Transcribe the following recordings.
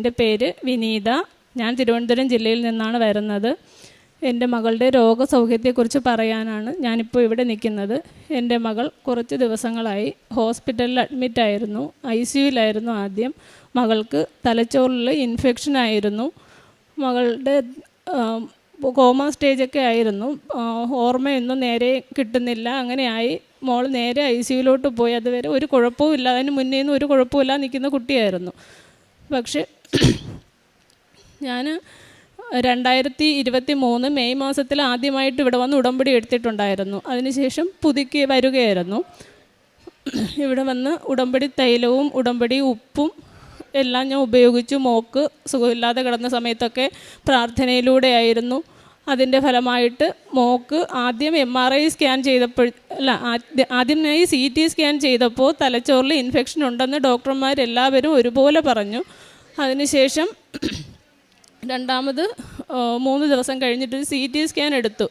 എന്റെ പേര് വിനീത. ഞാൻ തിരുവനന്തപുരം ജില്ലയിൽ നിന്നാണ് വരുന്നത്. എന്റെ മകളുടെ രോഗസൗഖ്യത്തെക്കുറിച്ച് പറയാനാണ് ഞാനിപ്പോൾ ഇവിടെ നിൽക്കുന്നത്. എന്റെ മകൾ കുറച്ച് ദിവസങ്ങളായി ഹോസ്പിറ്റലിൽ അഡ്മിറ്റായിരുന്നു ഐ സിയുലായിരുന്നു ആദ്യം. മകൾക്ക് തലച്ചോറിൽ ഇൻഫെക്ഷൻ ആയിരുന്നു. മകളുടെ കോമ സ്റ്റേജൊക്കെ ആയിരുന്നു. ഓർമ്മയൊന്നും നേരെ കിട്ടുന്നില്ല. അങ്ങനെയായി മോൾ നേരെ ഐ സിയുലോട്ട് പോയി. അതുവരെ ഒരു കുഴപ്പവും ഇല്ല. അതിന് മുന്നേ നിന്ന് ഒരു കുഴപ്പമില്ല നിൽക്കുന്ന കുട്ടിയായിരുന്നു. പക്ഷേ ഞാൻ രണ്ടായിരത്തി ഇരുപത്തി മൂന്ന് മെയ് മാസത്തിൽ ആദ്യമായിട്ട് ഇവിടെ വന്ന് ഉടമ്പടി എടുത്തിട്ടുണ്ടായിരുന്നു. അതിനുശേഷം പുതുക്കി വരികയായിരുന്നു. ഇവിടെ വന്ന് ഉടമ്പടി തൈലവും ഉടമ്പടി ഉപ്പും എല്ലാം ഞാൻ ഉപയോഗിച്ചു. മോക്ക് സുഖമില്ലാതെ കിടന്ന സമയത്തൊക്കെ പ്രാർത്ഥനയിലൂടെയായിരുന്നു. അതിന്റെ ഫലമായിട്ട് മോക്ക് ആദ്യം എം ആർ ഐ സ്കാൻ ചെയ്തപ്പോൾ അല്ല ആദ്യ- ആദ്യമായി സി ടി സ്കാൻ ചെയ്തപ്പോൾ തലച്ചോറിൽ ഇൻഫെക്ഷൻ ഉണ്ടെന്ന് ഡോക്ടർമാരെല്ലാവരും ഒരുപോലെ പറഞ്ഞു. അതിനുശേഷം രണ്ടാമത് മൂന്ന് ദിവസം കഴിഞ്ഞിട്ട് സി ടി സ്കാൻ എടുത്തു.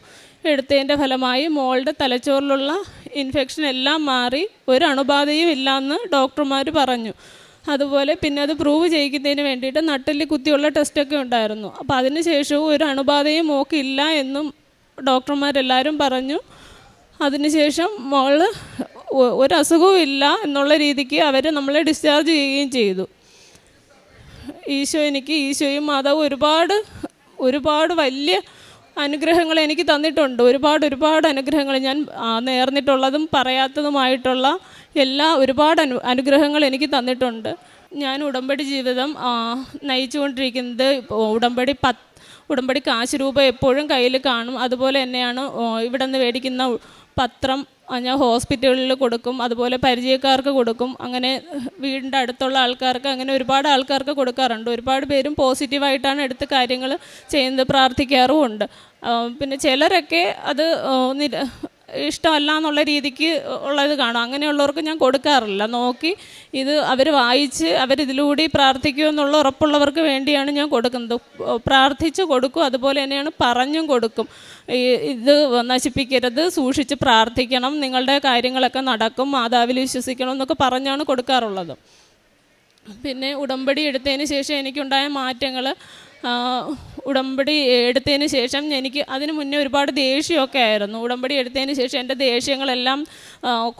എടുത്തതിന്റെ ഫലമായി മോളുടെ തലച്ചോറിലുള്ള ഇൻഫെക്ഷൻ എല്ലാം മാറി ഒരു അണുബാധയും ഇല്ലയെന്ന് ഡോക്ടർമാർ പറഞ്ഞു. അതുപോലെ പിന്നെ അത് പ്രൂവ് ചെയ്യിക്കുന്നതിന് വേണ്ടിയിട്ട് നട്ടെല്ലി കുത്തിയുള്ള ടെസ്റ്റൊക്കെ ഉണ്ടായിരുന്നു. അപ്പോൾ അതിന് ശേഷവും ഒരു അണുബാധയും മോക്കില്ല എന്നും ഡോക്ടർമാരെല്ലാവരും പറഞ്ഞു. അതിനുശേഷം ഒ- ഒരു അസുഖവും ഇല്ല എന്നുള്ള രീതിക്ക് അവർ നമ്മളെ ഡിസ്ചാർജ് ചെയ്യുകയും ചെയ്തു. ഈശോ എനിക്ക് ഈശോയും മാതാവും ഒരുപാട് ഒരുപാട് വലിയ അനുഗ്രഹങ്ങൾ എനിക്ക് തന്നിട്ടുണ്ട്. ഒരുപാട് ഒരുപാട് അനുഗ്രഹങ്ങൾ ഞാൻ നേർന്നിട്ടുള്ളതും പറയാത്തതുമായിട്ടുള്ള എല്ലാ ഒരുപാട് അനു അനുഗ്രഹങ്ങൾ എനിക്ക് തന്നിട്ടുണ്ട്. ഞാൻ ഉടമ്പടി ജീവിതം നയിച്ചുകൊണ്ടിരിക്കുന്നത് ഉടമ്പടി പത്ത് ഉടമ്പടി കാശ് രൂപ എപ്പോഴും കയ്യിൽ കാണും. അതുപോലെ തന്നെയാണ് ഇവിടെ നിന്ന് മേടിക്കുന്ന പത്രം ഞാൻ ഹോസ്പിറ്റലുകളിൽ കൊടുക്കും അതുപോലെ പരിചയക്കാർക്ക് കൊടുക്കും. അങ്ങനെ വീടിന്റെ അടുത്തുള്ള ആൾക്കാർക്ക് അങ്ങനെ ഒരുപാട് ആൾക്കാർക്ക് കൊടുക്കാറുണ്ട്. ഒരുപാട് പേരും പോസിറ്റീവായിട്ടാണ് എടുത്ത് കാര്യങ്ങൾ ചെയ്യുന്നത് പ്രാർത്ഥിക്കാറുമുണ്ട്. പിന്നെ ചിലരൊക്കെ അത് ഇഷ്ടമല്ല എന്നുള്ള രീതിക്ക് ഉള്ളത് കാണും. അങ്ങനെയുള്ളവർക്ക് ഞാൻ കൊടുക്കാറില്ല. നോക്കി ഇത് അവർ വായിച്ച് അവരിതിലൂടെ പ്രാർത്ഥിക്കുമെന്നുള്ള ഉറപ്പുള്ളവർക്ക് വേണ്ടിയാണ് ഞാൻ കൊടുക്കുന്നത്. പ്രാർത്ഥിച്ച് കൊടുക്കും അതുപോലെ തന്നെയാണ് പറഞ്ഞും കൊടുക്കും. ഇത് നശിപ്പിക്കരുത് സൂക്ഷിച്ച് പ്രാർത്ഥിക്കണം നിങ്ങളുടെ കാര്യങ്ങളൊക്കെ നടക്കും മാതാവിൽ വിശ്വസിക്കണം എന്നൊക്കെ പറഞ്ഞാണ് കൊടുക്കാറുള്ളത്. പിന്നെ ഉടമ്പടി എടുത്തതിന് ശേഷം എനിക്കുണ്ടായ മാറ്റങ്ങൾ ഉടമ്പടി എടുത്തതിന് ശേഷം എനിക്ക് അതിന് മുന്നേ ഒരുപാട് ദേഷ്യമൊക്കെ ആയിരുന്നു. ഉടമ്പടി എടുത്തതിന് ശേഷം എന്റെ ദേഷ്യങ്ങളെല്ലാം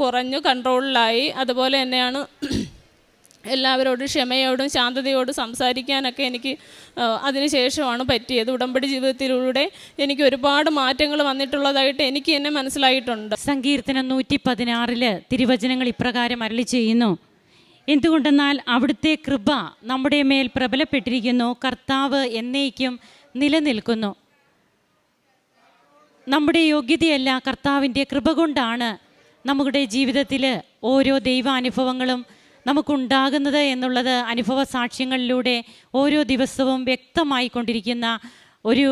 കുറഞ്ഞു കൺട്രോളിലായി. അതുപോലെ തന്നെയാണ് എല്ലാവരോടും ക്ഷമയോടും ശാന്തതയോടും സംസാരിക്കാനൊക്കെ എനിക്ക് അതിനുശേഷമാണ് ശേഷമാണ് പറ്റിയത്. ഉടമ്പടി ജീവിതത്തിലൂടെ എനിക്ക് ഒരുപാട് മാറ്റങ്ങൾ വന്നിട്ടുള്ളതായിട്ട് എനിക്ക് തന്നെ മനസ്സിലായിട്ടുണ്ട്. സങ്കീർത്തനം നൂറ്റി പതിനാറിൽ തിരുവചനങ്ങൾ ഇപ്രകാരം അരളി ചെയ്യുന്നു. എന്തുകൊണ്ടെന്നാൽ അവിടുത്തെ കൃപ നമ്മുടെ മേൽ പ്രബലപ്പെട്ടിരിക്കുന്നു. കർത്താവ് എന്നേക്കും നിലനിൽക്കുന്നു. നമ്മുടെ യോഗ്യതയല്ല കർത്താവിന്റെ കൃപ കൊണ്ടാണ് നമ്മുടെ ജീവിതത്തിൽ ഓരോ ദൈവാനുഭവങ്ങളും നമുക്കുണ്ടാകുന്നത് എന്നുള്ളത് അനുഭവ സാക്ഷ്യങ്ങളിലൂടെ ഓരോ ദിവസവും വ്യക്തമായി കൊണ്ടിരിക്കുന്ന ഒരു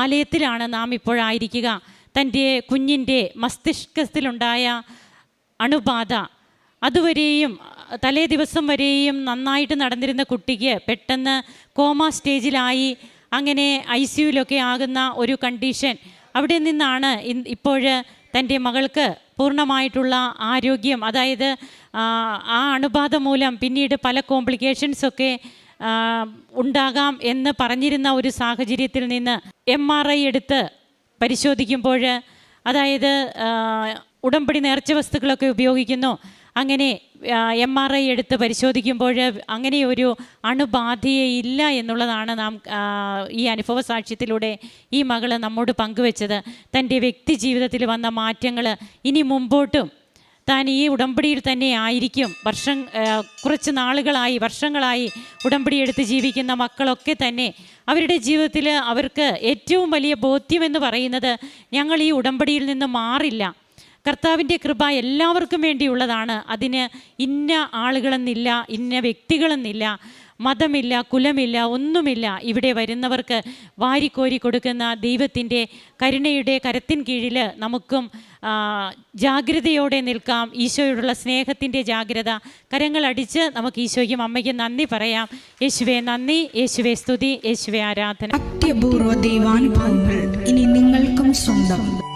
ആലയത്തിലാണ് നാം ഇപ്പോഴായിരിക്കുക തന്റെ കുഞ്ഞിന്റെ മസ്തിഷ്കത്തിലുണ്ടായ അണുബാധ അതുവരെയും തലേ ദിവസം വരെയും നന്നായിട്ട് നടന്നിരുന്ന കുട്ടിക്ക് പെട്ടെന്ന് കോമ സ്റ്റേജിലായി അങ്ങനെ ഐ സിയുലൊക്കെ ആകുന്ന ഒരു കണ്ടീഷൻ. അവിടെ നിന്നാണ് ഇപ്പോൾ തന്റെ മകൾക്ക് പൂർണമായിട്ടുള്ള ആരോഗ്യം അതായത് ആ, അണുബാധ മൂലം പിന്നീട് പല കോംപ്ലിക്കേഷൻസൊക്കെ ഉണ്ടാകാം എന്ന് പറഞ്ഞിരുന്ന ഒരു സാഹചര്യത്തിൽ നിന്ന് എം ആർ ഐ എടുത്ത് പരിശോധിക്കുമ്പോൾ അതായത് ഉടമ്പടി നേർച്ച വസ്തുക്കളൊക്കെ ഉപയോഗിക്കുന്നു. അങ്ങനെ എം ആർ ഐ എടുത്ത് പരിശോധിക്കുമ്പോൾ അങ്ങനെ ഒരു അണുബാധയെ ഇല്ല എന്നുള്ളതാണ് നാം ഈ അനുഭവ സാക്ഷ്യത്തിലൂടെ ഈ മകൾ നമ്മോട് പങ്കുവെച്ചത്. തന്റെ വ്യക്തി ജീവിതത്തിൽ വന്ന മാറ്റങ്ങൾ ഇനി മുമ്പോട്ടും താൻ ഈ ഉടമ്പടിയിൽ തന്നെ ആയിരിക്കും. വർഷം കുറച്ച് നാളുകളായി വർഷങ്ങളായി ഉടമ്പടി എടുത്ത് ജീവിക്കുന്ന മക്കളൊക്കെ തന്നെ അവരുടെ ജീവിതത്തിൽ അവർക്ക് ഏറ്റവും വലിയ ബോധ്യമെന്ന് പറയുന്നത് ഞങ്ങൾ ഈ ഉടമ്പടിയിൽ നിന്ന് മാറില്ല. കർത്താവിന്റെ കൃപ എല്ലാവർക്കും വേണ്ടിയുള്ളതാണ്. അതിന് ഇന്ന ആളുകളെന്നില്ല ഇന്ന വ്യക്തികളെന്നില്ല മതമില്ല കുലമില്ല ഒന്നുമില്ല. ഇവിടെ വരുന്നവർക്ക് വാരിക്കോരി കൊടുക്കുന്ന ദൈവത്തിന്റെ കരുണയുടെ കരത്തിൻ കീഴിൽ നമുക്കും ജാഗ്രതയോടെ നിൽക്കാം. ഈശോയോടുള്ള സ്നേഹത്തിന്റെ ജാഗ്രത. കരങ്ങളടിച്ച് നമുക്ക് ഈശോയ്ക്കും അമ്മയ്ക്കും നന്ദി പറയാം. യേശുവെ നന്ദി. യേശുവെ സ്തുതി. യേശുവെ ആരാധന. അത്യപൂർവ ദൈവാനുഭവങ്ങൾ ഇനി നിങ്ങൾക്കും സ്വന്തം.